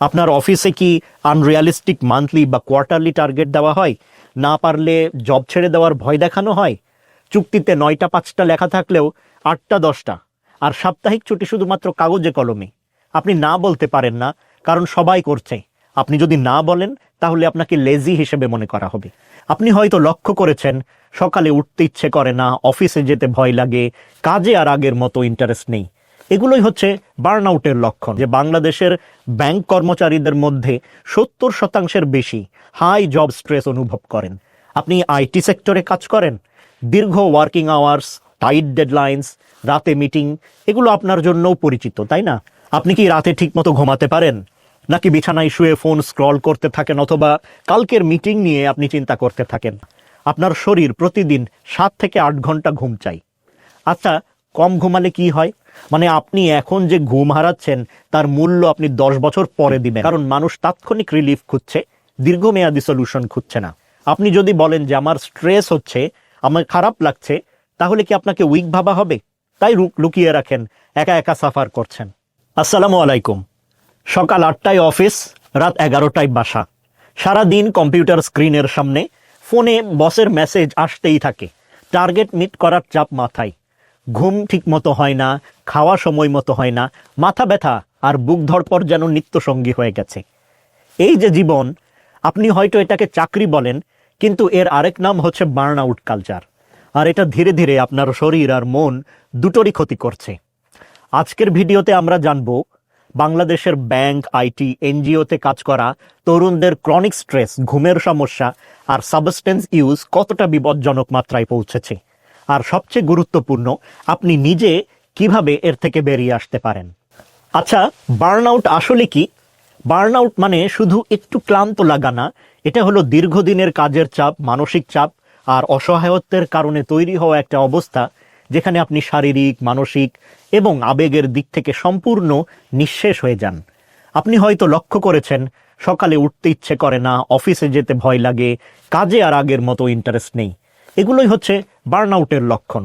আপনার অফিসে কি আনরিয়ালিস্টিক মান্থলি বা কোয়ার্টারলি টার্গেট দেওয়া হয়? না পারলে জব ছেড়ে দেওয়ার ভয় দেখানো হয়? চুক্তিতে নয়টা, পাঁচটা লেখা থাকলেও আটটা, দশটা। আর সাপ্তাহিক ছুটি শুধুমাত্র কাগজে কলমে। আপনি না বলতে পারেন না, কারণ সবাই করছে। আপনি যদি না বলেন, তাহলে আপনাকে লেজি হিসেবে মনে করা হবে। আপনি হয়তো লক্ষ্য করেছেন, সকালে উঠতে ইচ্ছে করে না, অফিসে যেতে ভয় লাগে, কাজে আর আগের মতো ইন্টারেস্ট নেই। এগুলোই হচ্ছে বার্ন আউটের লক্ষণ, যে বাংলাদেশের ব্যাংক কর্মচারীদের মধ্যে সত্তর শতাংশের বেশি হাই জব স্ট্রেস অনুভব করেন। আপনি আইটি সেক্টরে কাজ করেন, দীর্ঘ ওয়ার্কিং আওয়ার্স, টাইট ডেডলাইন্স, রাতে মিটিং, এগুলো আপনার জন্যও পরিচিত, তাই না? আপনি কি রাতে ঠিকমতো ঘুমাতে পারেন? নাকি বিছানায় শুয়ে ফোন স্ক্রল করতে থাকেন অথবা কালকের মিটিং নিয়ে আপনি চিন্তা করতে থাকেন? আপনার শরীর প্রতিদিন সাত থেকে আট ঘণ্টা ঘুম চাই। আচ্ছা কম ঘুমালে কি হয়? মানে আপনি এখন যে ঘুম হারাচ্ছেন, তার মূল্য আপনি দশ বছর পরে দিবেন। কারণ মানুষ তাৎক্ষণিক রিলিফ খুঁজছে, দীর্ঘমেয়াদী সলিউশন খুঁজছে না। আপনি যদি বলেন যে, আমার স্ট্রেস হচ্ছে, আমার খারাপ লাগছে, তাহলে কি আপনাকে উইক ভাবা হবে? তাই লুকিয়ে রাখেন, একা একা সাফার করছেন। আসসালামু আলাইকুম। সকাল আটটায় অফিস রাত এগারোটায় বাসা। সারা দিন কম্পিউটার স্ক্রিনের সামনে ফোনে বসের মেসেজ আসতেই থাকে। টার্গেট মিট করার চাপ মাথায়। ঘুম ঠিক মতো হয় না, খাওয়া সময় মতো হয় না, মাথা ব্যথা আর বুক ধরপর যেন নিত্যসঙ্গী হয়ে গেছে। এই যে জীবন, আপনি হয়তো এটাকে চাকরি বলেন, কিন্তু এর আরেক নাম হচ্ছে বার্ন আউট কালচার। আর এটা ধীরে ধীরে আপনার শরীর আর মন দুটোরই ক্ষতি করছে। আজকের ভিডিওতে আমরা জানব, বাংলাদেশের ব্যাংক, আইটি, এনজিওতে কাজ করা তরুণদের ক্রনিক স্ট্রেস, ঘুমের সমস্যা আর সাবস্টেন্স ইউজ কতটা বিপজ্জনক মাত্রায় পৌঁছেছে। আর সবচেয়ে গুরুত্বপূর্ণ, আপনি নিজে কীভাবে এর থেকে বেরিয়ে আসতে পারেন? আচ্ছা বার্নআউট আসলে কি? বার্নআউট মানে শুধু একটু ক্লান্ত লাগা না, এটা হলো দীর্ঘদিনের কাজের চাপ, মানসিক চাপ আর অসহায়ত্বের কারণে তৈরি হওয়া একটা অবস্থা, যেখানে আপনি শারীরিক, মানসিক এবং আবেগের দিক থেকে সম্পূর্ণ নিঃশেষ হয়ে যান। আপনি হয়তো লক্ষ্য করেছেন, সকালে উঠতে ইচ্ছে করে না, অফিসে যেতে ভয় লাগে, কাজে আর আগের মতো ইন্টারেস্ট নেই। এগুলোই হচ্ছে বার্নআউটের লক্ষণ।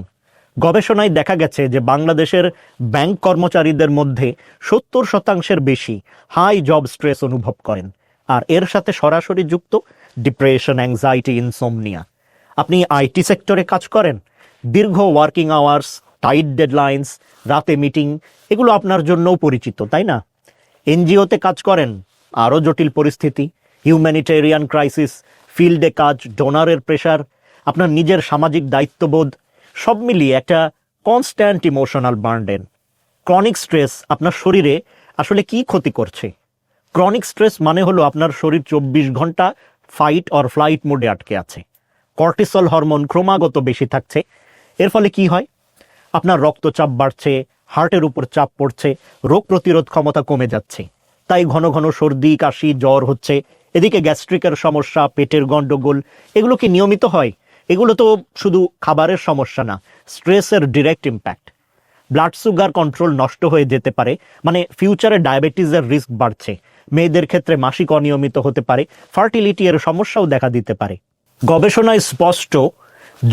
গবেষণায় দেখা গেছে যে বাংলাদেশের ব্যাংক কর্মচারীদের মধ্যে সত্তর শতাংশের বেশি হাই জব স্ট্রেস অনুভব করেন, আর এর সাথে সরাসরি যুক্ত ডিপ্রেশন, অ্যাংজাইটি, ইনসোমনিয়া। আপনি আইটি সেক্টরে কাজ করেন, দীর্ঘ ওয়ার্কিং আওয়ার্স, টাইট ডেডলাইন্স, রাতে মিটিং, এগুলো আপনার জন্যও পরিচিত, তাই না? এনজিওতে কাজ করেন, আরও জটিল পরিস্থিতি, হিউম্যানিটেরিয়ান ক্রাইসিস, ফিল্ডে কাজ, ডোনারের প্রেশার আপনার নিজের সামাজিক দায়িত্ববোধ, সব মিলিয়ে একটা constant emotional burden chronic stress আপনার শরীরে আসলে কি ক্ষতি করছে? ক্রনিক স্ট্রেস মানে হলো আপনার শরীর চব্বিশ ঘণ্টা ফাইট অর ফ্লাইট মোডে আটকে আছে। কর্টিসল হরমোন ক্রমাগত বেশি থাকছে। এর ফলে কি হয়? আপনার রক্তচাপ বাড়ছে হার্টের উপর চাপ পড়ছে, রোগ প্রতিরোধ ক্ষমতা কমে যাচ্ছে। তাই ঘন ঘন সর্দি, কাশি, জ্বর হচ্ছে। এদিকে গ্যাস্ট্রিকের সমস্যা, পেটের গন্ডগোল, এগুলো কি নিয়মিত হয়? এগুলো তো শুধু খাবারের সমস্যা না, স্ট্রেসের direct impact blood sugar control নষ্ট হয়ে যেতে পারে মানে ফিউচারে ডায়াবেটিসের রিস্ক বাড়ছে। মেয়েদের ক্ষেত্রে মাসিক অনিয়মিত হতে পারে ফার্টিলিটি এর সমস্যাও দেখা দিতে পারে। গবেষণায় স্পষ্ট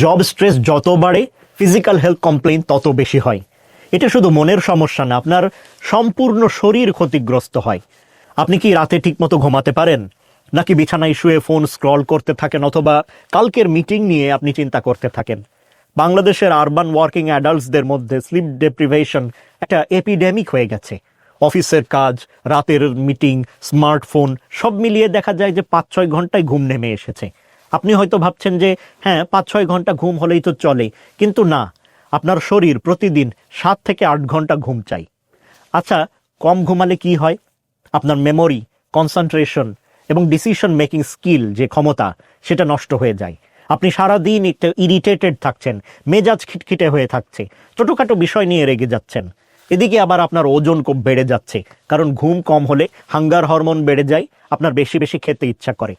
জব স্ট্রেস যত বাড়ে ফিজিক্যাল হেলথ কমপ্লেন তত বেশি হয়। এটা শুধু মনের সমস্যা না, আপনার সম্পূর্ণ শরীর ক্ষতিগ্রস্ত হয়। আপনি কি রাতে ঠিকমতো ঘুমাতে পারেন? নাকি বিছানায় শুয়ে ফোন স্ক্রল করতে থাকেন অথবা কালকের মিটিং নিয়ে আপনি চিন্তা করতে থাকেন? বাংলাদেশের আরবান ওয়ার্কিং অ্যাডাল্টসদের মধ্যে স্লিপ ডেপ্রিভেশন একটা এপিডেমিক হয়ে গেছে। অফিসের কাজ, রাতের মিটিং, স্মার্টফোন, সব মিলিয়ে দেখা যায় যে পাঁচ ছয় ঘন্টায় ঘুম নেমে এসেছে। আপনি হয়তো ভাবছেন যে হ্যাঁ পাঁচ ছয় ঘণ্টা ঘুম হলেই তো চলে, কিন্তু না। আপনার শরীর প্রতিদিন সাত থেকে আট ঘণ্টা ঘুম চাই। আচ্ছা কম ঘুমালে কি হয়? আপনার মেমোরি কনসেন্ট্রেশন এবং ডিসিশন মেকিং স্কিল যে ক্ষমতা, সেটা নষ্ট হয়ে যায়। আপনি সারাদিন একটু ইরিটেটেড থাকছেন, মেজাজ খিটখিটে হয়ে থাকছে, ছোটোখাটো বিষয় নিয়ে রেগে যাচ্ছেন। এদিকে আবার আপনার ওজন খুব বেড়ে যাচ্ছে, কারণ ঘুম কম হলে হাঙ্গার হরমোন বেড়ে যায়, আপনার বেশি বেশি খেতে ইচ্ছা করে।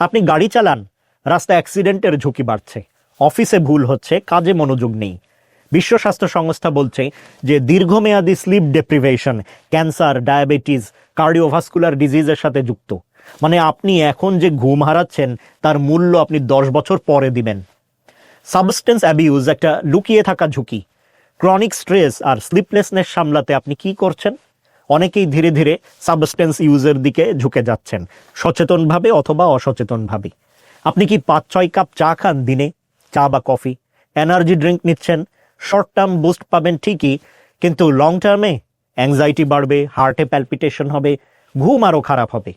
আপনি গাড়ি চালান, রাস্তা অ্যাক্সিডেন্টের ঝুঁকি বাড়ছে, অফিসে ভুল হচ্ছে, কাজে মনোযোগ নেই। বিশ্ব স্বাস্থ্য সংস্থা বলছে যে দীর্ঘমেয়াদী sleep deprivation cancer diabetes cardiovascular ডিজিজের সাথে যুক্ত। মানে আপনি এখন যে ঘুম হারাচ্ছেন, তার মূল্য আপনি দশ বছর পরে দিবেন। সাবস্টেন্স অ্যাবিউজ একটা লুকিয়ে থাকা ঝুঁকি। ক্রনিক স্ট্রেস আর স্লিপলেসনেস সামলাতে আপনি কি করছেন? অনেকেই ধীরে ধীরে সাবস্টেন্স ইউজের দিকে ঝুঁকে যাচ্ছেন। সচেতনভাবে অথবা অসচেতনভাবে। আপনি কি পাঁচ, ছয় কাপ চা খান দিনে? চা বা কফি? এনার্জি ড্রিঙ্ক নিচ্ছেন? শর্ট টার্ম বুস্ট পাবেন ঠিকই, কিন্তু লং টার্মে অ্যাংজাইটি বাড়বে হার্টে প্যালপিটেশন হবে, ঘুম আরও খারাপ হবে।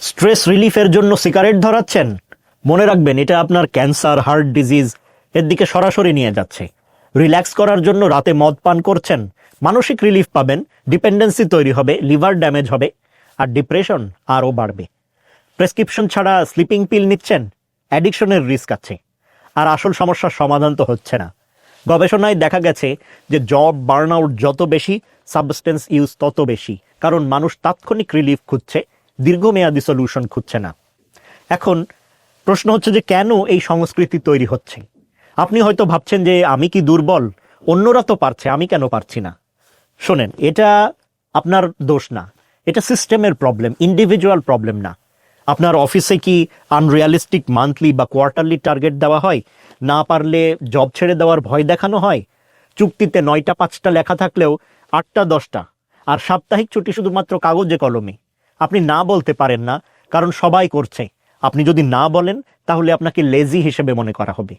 স্ট্রেস রিলিফের জন্য সিগারেট ধরাচ্ছেন? মনে রাখবেন, এটা আপনার ক্যান্সার, হার্ট ডিজিজ, এর দিকে সরাসরি নিয়ে যাচ্ছে। রিল্যাক্স করার জন্য রাতে মদ পান করছেন। মানসিক রিলিফ পাবেন, ডিপেন্ডেন্সি তৈরি হবে, লিভার ড্যামেজ হবে, আর ডিপ্রেশন আরও বাড়বে। প্রেসক্রিপশন ছাড়া স্লিপিং পিল নিচ্ছেন, অ্যাডিকশনের রিস্ক আছে। আর আসল সমস্যার সমাধান তো হচ্ছে না। গবেষণায় দেখা গেছে যে জব, বার্নআউট যত বেশি, সাবস্টেন্স ইউজ তত বেশি, কারণ মানুষ তাৎক্ষণিক রিলিফ খুঁজছে দীর্ঘমেয়াদী সলিউশন খুঁজছে না। এখন প্রশ্ন হচ্ছে যে কেন এই সংস্কৃতি তৈরি হচ্ছে? আপনি হয়তো ভাবছেন যে আমি কি দুর্বল? অন্যরা তো পারছে, আমি কেন পারছি না? শোনেন, এটা আপনার দোষ না। এটা সিস্টেমের প্রবলেম ইন্ডিভিজুয়াল প্রবলেম না। আপনার অফিসে কি আনরিয়ালিস্টিক মান্থলি বা কোয়ার্টারলি টার্গেট দেওয়া হয়? না পারলে জব ছেড়ে দেওয়ার ভয় দেখানো হয়? চুক্তিতে নয়টা, পাঁচটা লেখা থাকলেও আটটা, দশটা। আর সাপ্তাহিক ছুটি শুধুমাত্র কাগজে, কলমে। আপনি না বলতে পারেন না, কারণ সবাই করছে। আপনি যদি না বলেন, তাহলে আপনাকে লেজি হিসেবে মনে করা হবে।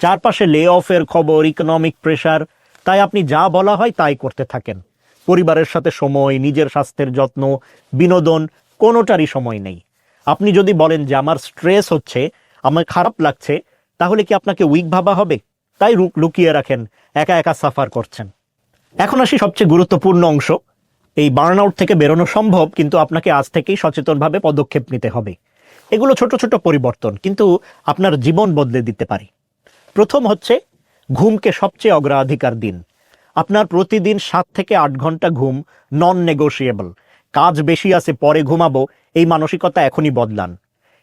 চারপাশে লে অফের খবর ইকোনমিক প্রেশার তাই আপনি যা বলা হয় তাই করতে থাকেন। পরিবারের সাথে সময়, নিজের স্বাস্থ্যের যত্ন, বিনোদন, কোনোটারই সময় নেই। আপনি যদি বলেন যে, আমার স্ট্রেস হচ্ছে, আমার খারাপ লাগছে, তাহলে কি আপনাকে উইক ভাবা হবে? তাই লুকিয়ে রাখেন, একা একা সাফার করছেন। এখন আসি সবচেয়ে গুরুত্বপূর্ণ অংশ। এই বার্নআউট থেকে বেরোনো সম্ভব, কিন্তু আপনাকে আজ থেকেই সচেতনভাবে পদক্ষেপ নিতে হবে। এগুলো ছোট ছোট পরিবর্তন, কিন্তু আপনার জীবন বদলে দিতে পারে। প্রথম হচ্ছে, ঘুমকে সবচেয়ে অগ্রাধিকার দিন। আপনার প্রতিদিন সাত থেকে আট ঘণ্টা ঘুম নন নেগোশিয়েবল কাজ বেশি আছে, পরে ঘুমাবো, এই মানসিকতা এখনই বদলান।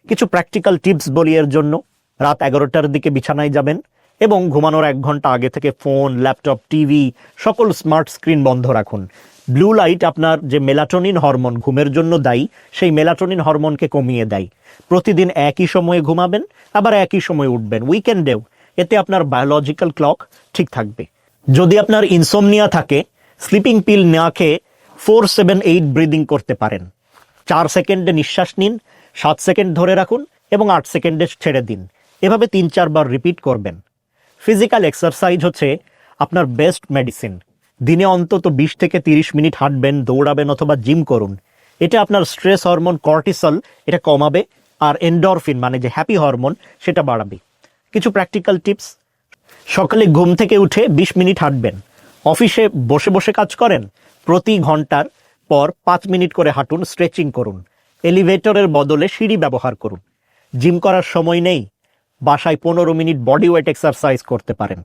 কিছু প্র্যাকটিক্যাল টিপস বলি এর জন্য। রাত এগারোটার দিকে বিছানায় যাবেন এবং ঘুমানোর এক ঘণ্টা আগে থেকে ফোন, ল্যাপটপ, টিভি, সকল স্মার্ট স্ক্রিন বন্ধ রাখুন। ব্লু লাইট আপনার যে মেলাটোনিন হরমোন ঘুমের জন্য দায়ী, সেই মেলাটোনিন হরমোনকে কমিয়ে দেয়। প্রতিদিন একই সময়ে ঘুমাবেন, আবার একই সময়ে উঠবেন। উইকেন্ডেও এতে আপনার বায়োলজিক্যাল ক্লক ঠিক থাকবে। যদি আপনার ইনসোমনিয়া থাকে, স্লিপিং পিল না খেয়ে ফোর সেভেন এইট ব্রিদিং করতে পারেন। চার সেকেন্ডে নিঃশ্বাস নিন, সাত সেকেন্ড ধরে রাখুন এবং আট সেকেন্ডে ছেড়ে দিন। এভাবে তিন চারবার রিপিট করবেন। ফিজিক্যাল এক্সারসাইজ হচ্ছে আপনার বেস্ট মেডিসিন দিনে অন্তত বিশ থেকে তিরিশ মিনিট হাঁটবেন, দৌড়াবেন অথবা জিম করুন। এটা আপনার স্ট্রেস হরমোন কর্টিসল এটা কমাবে আর এন্ডরফিন মানে যে হ্যাপি হরমোন সেটা বাড়াবে। কিছু প্র্যাকটিক্যাল টিপস সকালে ঘুম থেকে উঠে বিশ মিনিট হাঁটবেন। অফিসে বসে বসে কাজ করেন, প্রতি ঘণ্টার পর পাঁচ মিনিট করে হাঁটুন স্ট্রেচিং করুন। এলিভেটরের বদলে সিঁড়ি ব্যবহার করুন। জিম করার সময় নেই বাসায় পনেরো মিনিট বডি ওয়েট এক্সারসাইজ করতে পারেন।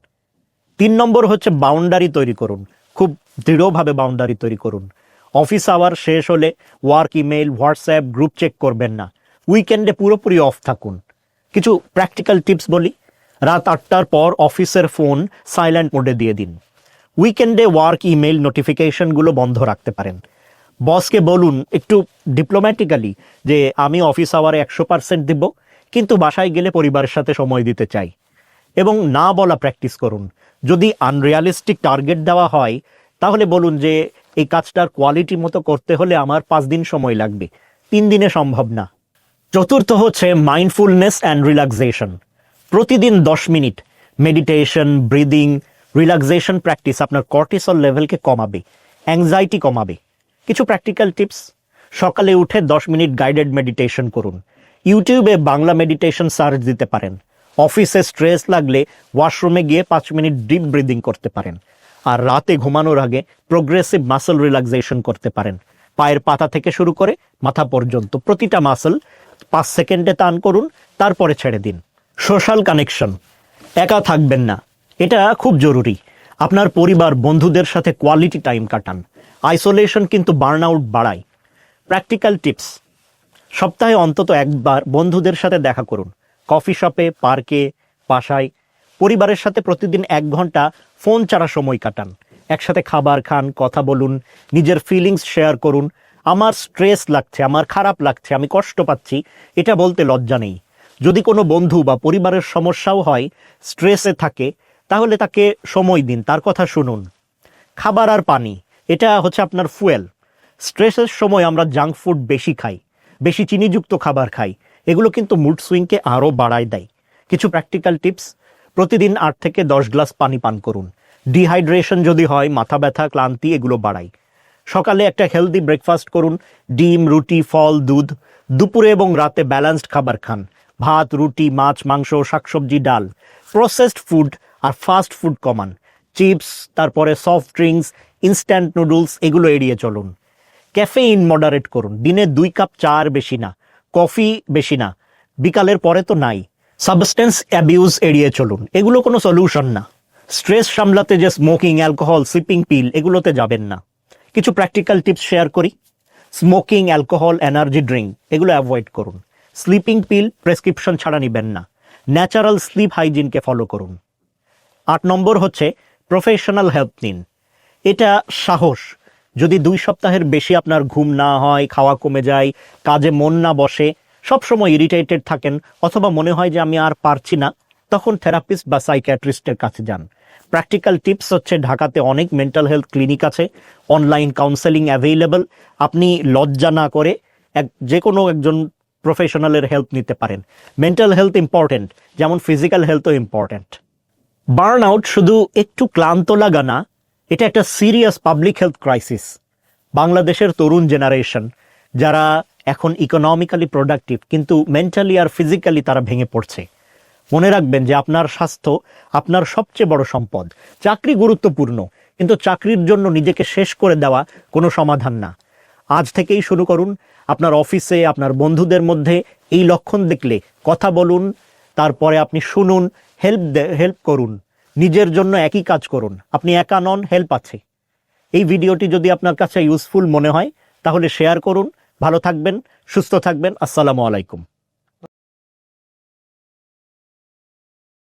তিন নম্বর হচ্ছে বাউন্ডারি তৈরি করুন। খুব দৃঢ়ভাবে বাউন্ডারি তৈরি করুন। অফিস আওয়ার শেষ হলে work email WhatsApp group check করবেন না। উইকেন্ডে পুরোপুরি অফ থাকুন। কিছু প্র্যাকটিক্যাল টিপস বলি। রাত আটটার পর অফিসের ফোন সাইলেন্ট মোডে দিয়ে দিন। উইকেন্ডে ওয়ার্ক ইমেল নোটিফিকেশনগুলো বন্ধ রাখতে পারেন। বসকে বলুন একটু ডিপ্লোম্যাটিক্যালি যে, আমি অফিস আওয়ারে একশো পার্সেন্ট দিব। কিন্তু বাসায় গেলে পরিবারের সাথে সময় দিতে চাই। এবং না বলা প্র্যাকটিস করুন। যদি আনরিয়ালিস্টিক টার্গেট দেওয়া হয়, তাহলে বলুন যে, এই কাজটার কোয়ালিটি মতো করতে হলে আমার পাঁচ দিন সময় লাগবে। তিন দিনে সম্ভব না। চতুর্থ হচ্ছে মাইন্ডফুলনেস অ্যান্ড রিল্যাক্সেশন প্রতিদিন দশ minute meditation breathing relaxation practice আপনার কর্টিসল লেভেলকে কমাবে অ্যাংজাইটি কমাবে। কিছু প্র্যাকটিক্যাল টিপস সকালে উঠে দশ মিনিট গাইডেড মেডিটেশন করুন। ইউটিউবে বাংলা মেডিটেশন সার্চ দিতে পারেন। অফিসে স্ট্রেস লাগলে ওয়াশরুমে গিয়ে পাঁচ মিনিট ডিপ ব্রিদিং করতে পারেন। আর রাতে ঘুমানোর আগে প্রোগ্রেসিভ মাসল রিল্যাক্সেশন করতে পারেন। পায়ের পাতা থেকে শুরু করে মাথা পর্যন্ত প্রতিটা মাসল পাঁচ সেকেন্ডে টান করুন, তারপরে ছেড়ে দিন। সোশ্যাল কানেকশন একা থাকবেন না। এটা খুব জরুরি। আপনার পরিবার, বন্ধুদের সাথে কোয়ালিটি টাইম কাটান। আইসোলেশন কিন্তু বার্ন আউট বাড়ায়। প্র্যাকটিক্যাল টিপস সপ্তাহে অন্তত একবার বন্ধুদের সাথে দেখা করুন। কফি শপে, পার্কে, বাসায়, পরিবারের সাথে প্রতিদিন এক ঘণ্টা ফোন ছাড়া সময় কাটান। একসাথে খাবার খান, কথা বলুন, নিজের ফিলিংস শেয়ার করুন। আমার স্ট্রেস লাগছে, আমার খারাপ লাগছে, আমি কষ্ট পাচ্ছি, এটা বলতে লজ্জা নেই। যদি কোনো বন্ধু বা পরিবারের সমস্যাও হয় স্ট্রেসে থাকে, তাহলে তাকে সময় দিন, তার কথা শুনুন। খাবার আর পানি, এটা হচ্ছে আপনার ফুয়েল স্ট্রেসের সময় আমরা জাঙ্ক ফুড বেশি খাই। বেশি চিনিযুক্ত খাবার খাই। এগুলো কিন্তু মুড সুইংকে আরও বাড়ায় দেয়। কিছু প্র্যাকটিক্যাল টিপস প্রতিদিন আট থেকে দশ গ্লাস পানি পান করুন। ডিহাইড্রেশন যদি হয়, মাথা ব্যথা, ক্লান্তি, এগুলো বাড়ায়। সকালে একটা হেলদি ব্রেকফাস্ট করুন। ডিম, রুটি, ফল, দুধ। দুপুরে এবং রাতে ব্যালেন্সড খাবার খান। ভাত, রুটি, মাছ, মাংস, শাকসবজি, ডাল। প্রসেসড ফুড আর ফাস্ট ফুড কমান। চিপস তারপরে সফট ড্রিঙ্কস ইনস্ট্যান্ট নুডলস এগুলো এড়িয়ে চলুন। ক্যাফেইন মডারেট করুন। দিনে দুই কাপ চা আর বেশি না, কফি বেশি না, বিকালের পরে তো নাই। সাবস্টেন্স অ্যাবিউজ এড়িয়ে চলুন। এগুলো কোনো সলিউশন না। স্ট্রেস সামলাতে যে স্মোকিং অ্যালকোহল সিপিং পিল এগুলোতে যাবেন না। কিছু প্র্যাকটিক্যাল টিপস শেয়ার করি। স্মোকিং অ্যালকোহল এনার্জি ড্রিঙ্ক এগুলো অ্যাভয়েড করুন। স্লিপিং পিল প্রেসক্রিপশন ছাড়া নেবেন না। ন্যাচারাল স্লিপ হাইজিনকে ফলো করুন। আট নম্বর হচ্ছে প্রফেশনাল হেল্প নিন। এটা সাহস যদি দুই সপ্তাহের বেশি আপনার ঘুম না হয়, খাওয়া কমে যায়, কাজে মন না বসে, সবসময় ইরিটেটেড থাকেন অথবা মনে হয় যে আমি আর পারছি না, তখন থেরাপিস্ট বা সাইকিয়াট্রিস্টের কাছে যান। প্র্যাকটিক্যাল টিপস হচ্ছে ঢাকাতে অনেক মেন্টাল হেলথ ক্লিনিক আছে অনলাইন কাউন্সেলিং অ্যাভেলেবল আপনি লজ্জা না করে এক যে কোনো একজন প্রফেশনালের হেল্প নিতে পারেন। মেন্টাল হেলথ ইম্পর্ট্যান্ট যেমন ফিজিক্যাল হেলথও ইম্পর্ট্যান্ট বার্ন আউট শুধু একটু ক্লান্ত লাগা না এটা একটা সিরিয়াস পাবলিক হেলথ ক্রাইসিস বাংলাদেশের তরুণ জেনারেশন যারা এখন ইকোনমিক্যালি প্রোডাক্টিভ কিন্তু মেন্টালি আর ফিজিক্যালি তারা ভেঙে পড়ছে। মনে রাখবেন যে আপনার স্বাস্থ্য আপনার সবচেয়ে বড় সম্পদ। চাকরি গুরুত্বপূর্ণ, কিন্তু চাকরির জন্য নিজেকে শেষ করে দেওয়া কোনো সমাধান না। আজ থেকেই শুরু করুন, আপনার অফিসে আপনার বন্ধুদের মধ্যে এই লক্ষণ দেখলে কথা বলুন, তারপরে আপনি শুনুন হেল্প হেল্প করুন। নিজের জন্য একই কাজ করুন। আপনি একা নন হেল্প আছে। এই ভিডিওটি যদি আপনার কাছে ইউজফুল মনে হয়, তাহলে শেয়ার করুন। ভালো থাকবেন, সুস্থ থাকবেন। আসসালামু আলাইকুম।